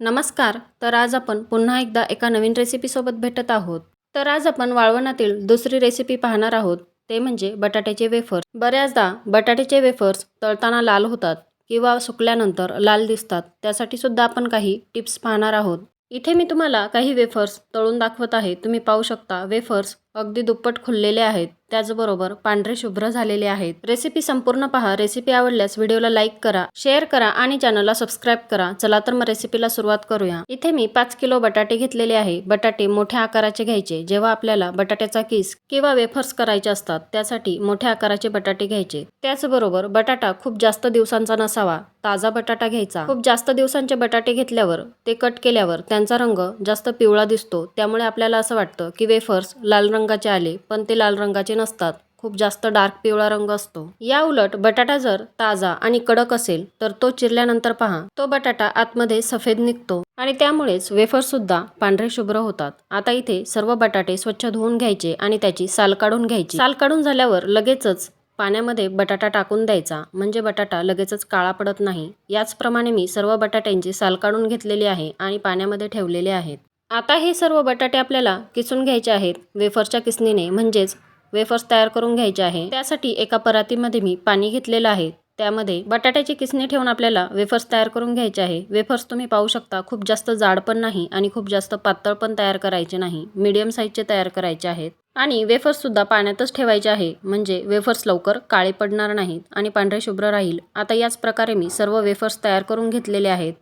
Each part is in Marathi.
नमस्कार तर आज आपण पुन्हा एकदा एका नवीन रेसिपीसोबत भेटत आहोत. तर आज आपण वाळवणातील दुसरी रेसिपी पाहणार आहोत ते म्हणजे बटाट्याचे वेफर्स बऱ्याचदा बटाट्याचे वेफर्स तळताना लाल होतात किंवा सुकल्यानंतर लाल दिसतात त्यासाठी सुद्धा आपण काही टिप्स पाहणार आहोत. इथे मी तुम्हाला काही वेफर्स तळून दाखवत आहे तुम्ही पाहू शकता. वेफर्स अगदी दुप्पट खुललेले आहेत. त्याचबरोबर पांढरे शुभ्र झालेले आहेत. रेसिपी संपूर्ण पहा. रेसिपी आवडल्यास व्हिडिओला लाईक करा शेअर करा आणि चॅनलला सबस्क्राईब करा. चला तर मग रेसिपीला सुरुवात करूया. इथे मी पाच किलो बटाटे घेतलेले आहे. बटाटे मोठ्या आकाराचे घ्यायचे. जेव्हा आपल्याला बटाट्याचा किस किंवा वेफर्स करायचे असतात त्यासाठी मोठ्या आकाराचे बटाटे घ्यायचे. त्याचबरोबर बटाटा खूप जास्त दिवसांचा नसावा. ताजा बटाटा घ्यायचा. खूप जास्त दिवसांचे बटाटे घेतल्यावर ते कट केल्यावर त्यांचा रंग जास्त पिवळा दिसतो. त्यामुळे आपल्याला असं वाटतं की वेफर्स लाल रंग रंगाचे आले पण ते लाल रंगाचे नसतात. खूप जास्त डार्क पिवळा रंग असतो. या उलट बटाटा जर ताजा आणि कडक असेल तर तो चिरल्यानंतर पहा. तो बटाटा आतमध्ये सफेद निघतो आणि त्यामुळेच वेफर सुद्धा पांढरे शुभ्र होतात. आता इथे सर्व बटाटे स्वच्छ धुवून घ्यायचे आणि त्याची साल काढून घ्यायची. साल काढून झाल्यावर लगेचच पाण्यामध्ये बटाटा टाकून द्यायचा. म्हणजे बटाटा लगेचच काळा पडत नाही. याचप्रमाणे मी सर्व बटाट्यांची साल काढून घेतलेली आहे आणि पाण्यामध्ये ठेवलेले आहेत. आता हे सर्व बटाटे आपल्याला किसून घ्यायचे आहेत. वेफरच्या किसणीने म्हणजेच वेफर्स तयार करून घ्यायचे आहे. त्यासाठी एका परातीमध्ये मी पाणी घेतलेलं आहे. त्यामध्ये बटाट्याची किसणी ठेवून आपल्याला वेफर्स तयार करून घ्यायचे आहे. वेफर्स तुम्ही पाहू शकता खूप जास्त जाड पण नाही आणि खूप जास्त पातळ पण तयार करायचे नाही. मीडियम साईजचे तयार करायचे आहेत. आणि वेफर्ससुद्धा पाण्यातच ठेवायचे आहे. म्हणजे वेफर्स लवकर काळे पडणार नाहीत आणि पांढरे शुभ्र राहील. आता याच प्रकारे मी सर्व वेफर्स तयार करून घेतलेले आहेत.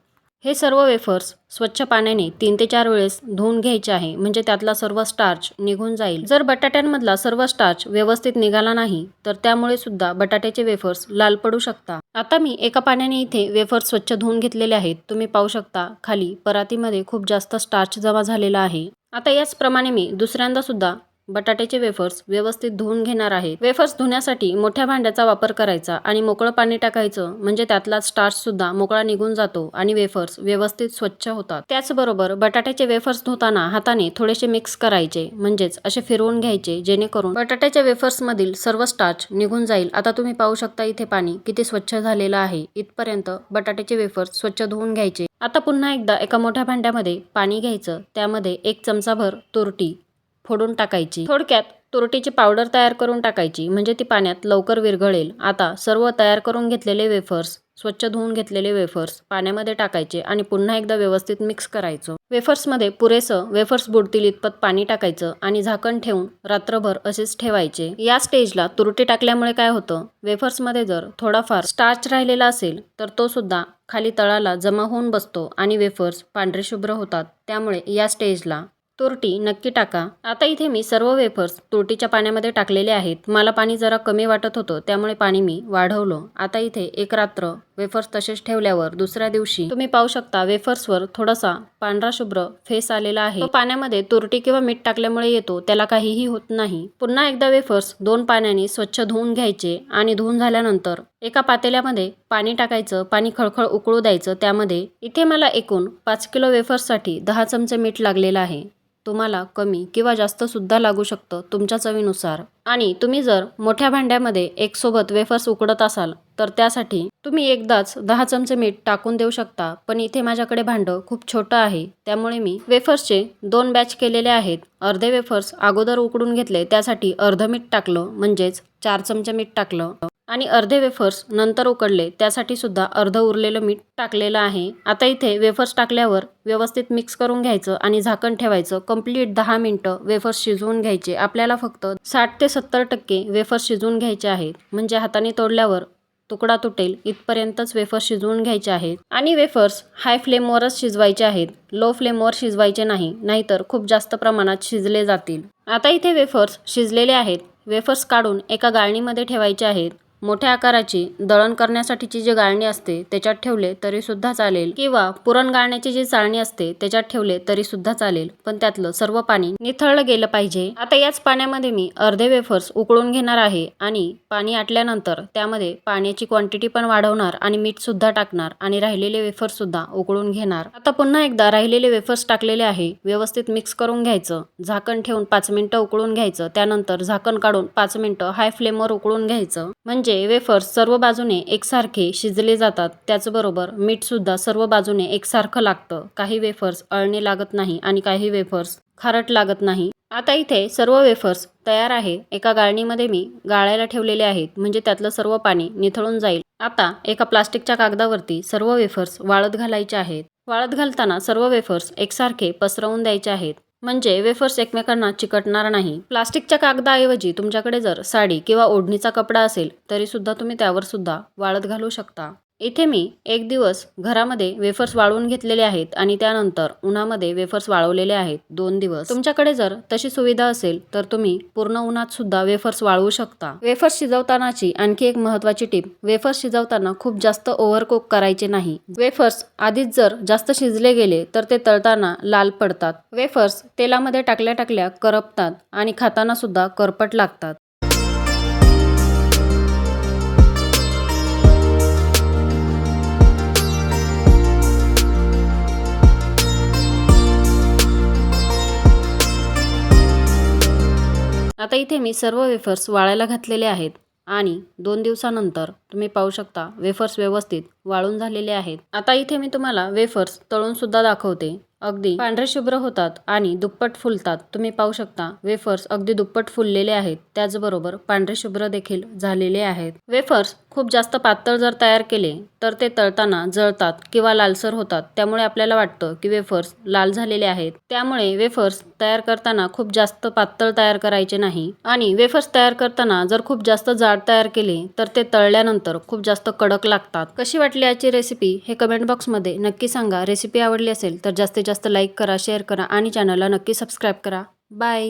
हे सर्व वेफर्स स्वच्छ पाण्याने तीन ते चार वेळेस धुवून घ्यायचे आहे. म्हणजे त्यातला सर्व स्टार्च निघून जाईल. जर बटाट्यांमधला सर्व स्टार्च व्यवस्थित निघाला नाही तर त्यामुळे सुद्धा बटाट्याचे वेफर्स लाल पडू शकता. आता मी एका पाण्याने इथे वेफर्स स्वच्छ धुवून घेतलेले आहेत. तुम्ही पाहू शकता खाली परातीमध्ये खूप जास्त स्टार्च जमा झालेला आहे. आता याचप्रमाणे मी दुसऱ्यांदा सुद्धा बटाट्याचे वेफर्स व्यवस्थित धुवून घेणार आहे. वेफर्स धुण्यासाठी मोठ्या भांड्याचा वापर करायचा आणि मोकळं पाणी टाकायचं म्हणजे त्यातला स्टार्च सुद्धा मोकळा निघून जातो आणि वेफर्स व्यवस्थित स्वच्छ होतात. त्याचबरोबर बटाट्याचे वेफर्स धुताना हाताने थोडेसे मिक्स करायचे म्हणजेच असे फिरवून घ्यायचे जेणेकरून बटाट्याच्या वेफर्स मधील सर्व स्टार्च निघून जाईल. आता तुम्ही पाहू शकता इथे पाणी किती स्वच्छ झालेलं आहे. इथपर्यंत बटाट्याचे वेफर्स स्वच्छ धुवून घ्यायचे. आता पुन्हा एकदा एका मोठ्या भांड्यामध्ये पाणी घ्यायचं. त्यामध्ये एक चमचाभर तुरटी फोडून टाकायची. थोडक्यात तुरटीची पावडर तयार करून टाकायची म्हणजे ती पाण्यात लवकर विरघळेल. आता सर्व तयार करून घेतलेले वेफर्स स्वच्छ धुवून घेतलेले वेफर्स पाण्यामध्ये टाकायचे आणि पुन्हा एकदा व्यवस्थित मिक्स करायचं. वेफर्समध्ये पुरेसं वेफर्स बुडतील इतपत पाणी टाकायचं आणि झाकण ठेवून रात्रभर असेच ठेवायचे. या स्टेजला तुरटी टाकल्यामुळे काय होतं? वेफर्समध्ये जर थोडाफार स्टार्च राहिलेला असेल तर तो सुद्धा खाली तळाला जमा होऊन बसतो आणि वेफर्स पांढरे शुभ्र होतात. त्यामुळे या स्टेजला तुरटी नक्की टाका. आता इथे मी सर्व वेफर्स तुरटीच्या पाण्यामध्ये टाकलेले आहेत. मला पाणी जरा कमी वाटत होतं त्यामुळे पाणी मी वाढवलं. आता इथे एक रात्र वेफर्स तसेच ठेवल्यावर दुसऱ्या दिवशी तुम्ही पाहू शकता वेफर्सवर थोडासा पांढरा शुभ्र फेस आलेला आहे. तो पाण्यामध्ये तुरटी किंवा मीठ टाकल्यामुळे येतो त्याला काहीही होत नाही. पुन्हा एकदा वेफर्स दोन पाण्याने स्वच्छ धुवून घ्यायचे आणि धुवून झाल्यानंतर एका पातेल्यामध्ये पाणी टाकायचं पाणी खळखळ उकळू द्यायचं. त्यामध्ये इथे मला एकूण पाच किलो वेफर्ससाठी दहा चमचे मीठ लागलेलं आहे. तुम्हाला कमी किंवा जास्त सुद्धा लागू शकतं तुमच्या चवीनुसार. आणि तुम्ही जर मोठ्या भांड्यामध्ये एकसोबत वेफर्स उकडत असाल तर त्यासाठी तुम्ही एकदाच दहा चमचे मीठ टाकून देऊ शकता. पण इथे माझ्याकडे भांडं खूप छोटं आहे. त्यामुळे मी वेफर्सचे दोन बॅच केलेले आहेत. अर्धे वेफर्स अगोदर उकडून घेतले त्यासाठी अर्ध मीठ टाकलं म्हणजेच चार चमचे मीठ टाकलं. आणि अर्धे वेफर्स नंतर उकडले त्यासाठी सुद्धा अर्ध उरलेलं मीठ टाकलेलं आहे. आता इथे वेफर्स टाकल्यावर व्यवस्थित मिक्स करून घ्यायचं आणि झाकण ठेवायचं. कंप्लीट दहा मिनटं वेफर्स शिजवून घ्यायचे. आपल्याला फक्त साठ ते सत्तर टक्के वेफर्स शिजवून घ्यायचे आहेत. म्हणजे हाताने तोडल्यावर तुकडा तुटेल इथपर्यंतच वेफर्स शिजवून घ्यायचे आहेत. आणि वेफर्स हाय फ्लेमवरच शिजवायचे आहेत. लो फ्लेमवर शिजवायचे नाही नाहीतर खूप जास्त प्रमाणात शिजले जातील. आता इथे वेफर्स शिजलेले आहेत. वेफर्स काढून एका गाळणीमध्ये ठेवायचे आहेत. मोठ्या आकाराची दळण करण्यासाठीची जी गाळणी असते त्याच्यात ठेवले तरी सुद्धा चालेल. किंवा पुरण गाळण्याची जी चाळणी असते त्याच्यात ठेवले तरी सुद्धा चालेल. पण त्यातलं सर्व पाणी निथळलं गेलं पाहिजे. आता याच पाण्यामध्ये मी अर्धे वेफर्स उकळून घेणार आहे आणि पाणी आटल्यानंतर त्यामध्ये पाण्याची क्वांटिटी पण वाढवणार आणि मीठ सुद्धा टाकणार आणि राहिलेले वेफर्स सुद्धा उकळून घेणार. आता पुन्हा एकदा राहिलेले वेफर्स टाकलेले आहे व्यवस्थित मिक्स करून घ्यायचं. झाकण ठेवून पाच मिनिटं उकळून घ्यायचं. त्यानंतर झाकण काढून पाच मिनिटं हाय फ्लेमवर उकळून घ्यायचं. म्हणजे म्हणजे वेफर्स सर्व बाजूने एकसारखे शिजले जातात. त्याचबरोबर मीठसुद्धा सर्व बाजूने एकसारखं लागतं. काही वेफर्स अळणे लागत नाही आणि काही वेफर्स खारट लागत नाही. आता इथे सर्व वेफर्स तयार आहे. एका गाळणीमध्ये मी गाळायला ठेवलेले आहेत. म्हणजे त्यातलं सर्व पाणी निथळून जाईल. आता एका प्लास्टिकच्या कागदावरती सर्व वेफर्स वाळत घालायचे आहेत. वाळत घालताना सर्व वेफर्स एकसारखे पसरवून द्यायचे आहेत. म्हणजे वेफर्स एकमेकांना चिकटणार नाही. प्लास्टिकच्या कागदाऐवजी तुमच्याकडे जर साडी किंवा ओढणीचा कपडा असेल तरी सुद्धा तुम्ही त्यावर सुद्धा वाळत घालू शकता. इथे मी एक दिवस घरामध्ये वेफर्स वाळवून घेतलेले आहेत आणि त्यानंतर उन्हामध्ये वेफर्स वाळवलेले आहेत दोन दिवस. तुमच्याकडे जर तशी सुविधा असेल तर तुम्ही पूर्ण उन्हात सुद्धा वेफर्स वाळवू शकता. वेफर्स शिजवतानाची आणखी एक महत्वाची टीप वेफर्स शिजवताना खूप जास्त ओव्हरकुक करायचे नाही. वेफर्स आधीच जर जास्त शिजले गेले तर ते तळताना लाल पडतात. वेफर्स तेलामध्ये टाकल्या टाकल्या करपतात आणि खाताना सुद्धा करपट लागतात. आता इथे मी सर्व वेफर्स वाळायला घातलेले आहेत आणि दोन दिवसानंतर तुम्ही पाहू शकता वेफर्स व्यवस्थित वाळून झालेले आहेत. आता इथे मी तुम्हाला वेफर्स तळून सुद्धा दाखवते. अगदी पांढरे शुभ्र होतात आणि दुप्पट फुलतात. तुम्ही पाहू शकता वेफर्स अगदी दुप्पट फुललेले आहेत. त्याचबरोबर पांढरे शुभ्र देखील झालेले आहेत. वेफर्स खूप जास्त पातळ जर तयार केले तर ते तळताना जळतात किंवा लालसर होतात. त्यामुळे आपल्याला वाटतं की वेफर्स लाल झालेले आहेत. त्यामुळे वेफर्स तयार करताना खूप जास्त पातळ तयार करायचे नाही. आणि वेफर्स तयार करताना जर खूप जास्त जाड तयार केले तर ते तळल्यानंतर खूप जास्त कडक लागतात. कशी वाटली याची रेसिपी हे कमेंट बॉक्समध्ये नक्की सांगा. रेसिपी आवडली असेल तर जास्तीत जास्त लाईक करा शेअर करा आणि चॅनलला नक्की सबस्क्राईब करा. बाय